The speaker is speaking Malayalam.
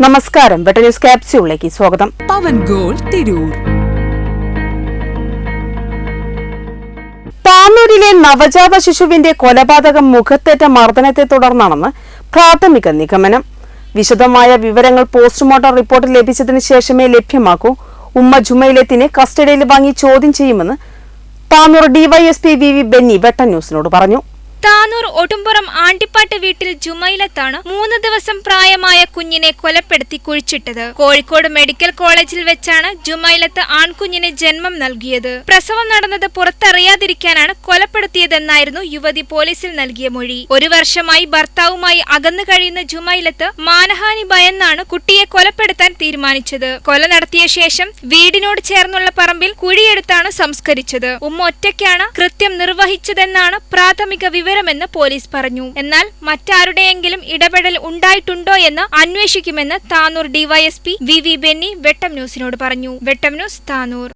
നമസ്കാരം. വെട്ട ന്യൂസ് ക്യാപ്സ്യൂളിലേക്ക് സ്വാഗതം. പവൻ ഗോൾ തിരൂർ. താനൂരിലെ നവജാത ശിശുവിന്റെ കൊലപാതകം മുഖത്തേറ്റ മർദ്ദനത്തെ തുടർന്നാണെന്ന് പ്രാഥമിക നിഗമനം. വിശദമായ വിവരങ്ങൾ പോസ്റ്റ്മോർട്ടം റിപ്പോർട്ട് ലഭിച്ചതിന് ശേഷമേ ലഭ്യമാക്കൂ. ഉമ്മ ജുമൈലത്തിനെ കസ്റ്റഡിയിൽ വാങ്ങി ചോദ്യം ചെയ്യുമെന്ന് Tanur DYSP V V Benny Vettam ന്യൂസിനോട് പറഞ്ഞു. താനൂർ ഒടുമ്പുറം ആണ്ടിപ്പാട്ട് വീട്ടിൽ ജുമൈലത്താണ് മൂന്ന് ദിവസം പ്രായമായ കുഞ്ഞിനെ കൊലപ്പെടുത്തി കുഴിച്ചിട്ടത്. കോഴിക്കോട് മെഡിക്കൽ കോളേജിൽ വെച്ചാണ് ജുമൈലത്ത് ആൺകുഞ്ഞിന് ജന്മം നൽകിയത്. പ്രസവം നടന്നത് പുറത്തറിയാതിരിക്കാനാണ് കൊലപ്പെടുത്തിയതെന്നായിരുന്നു യുവതി പോലീസിൽ നൽകിയ മൊഴി. ഒരു വർഷമായി ഭർത്താവുമായി അകന്നു കഴിയുന്ന ജുമൈലത്ത് മാനഹാനി ഭയന്നാണ് കുട്ടിയെ കൊലപ്പെടുത്താൻ തീരുമാനിച്ചത്. കൊല നടത്തിയ ശേഷം വീടിനോട് ചേർന്നുള്ള പറമ്പിൽ കുഴിയെടുത്താണ് സംസ്കരിച്ചത്. ഉമ്മ ഒറ്റയ്ക്കാണ് കൃത്യം നിർവഹിച്ചതെന്നാണ് പ്രാഥമിക വിവരമെന്ന് പോലീസ് പറഞ്ഞു. എന്നാൽ മറ്റാരുടെയെങ്കിലും ഇടപെടൽ ഉണ്ടായിട്ടുണ്ടോ എന്ന് അന്വേഷിക്കുമെന്ന് Tanur DYSP V V Benny Vettam ന്യൂസിനോട് പറഞ്ഞു. വെട്ടം ന്യൂസ് താനൂർ.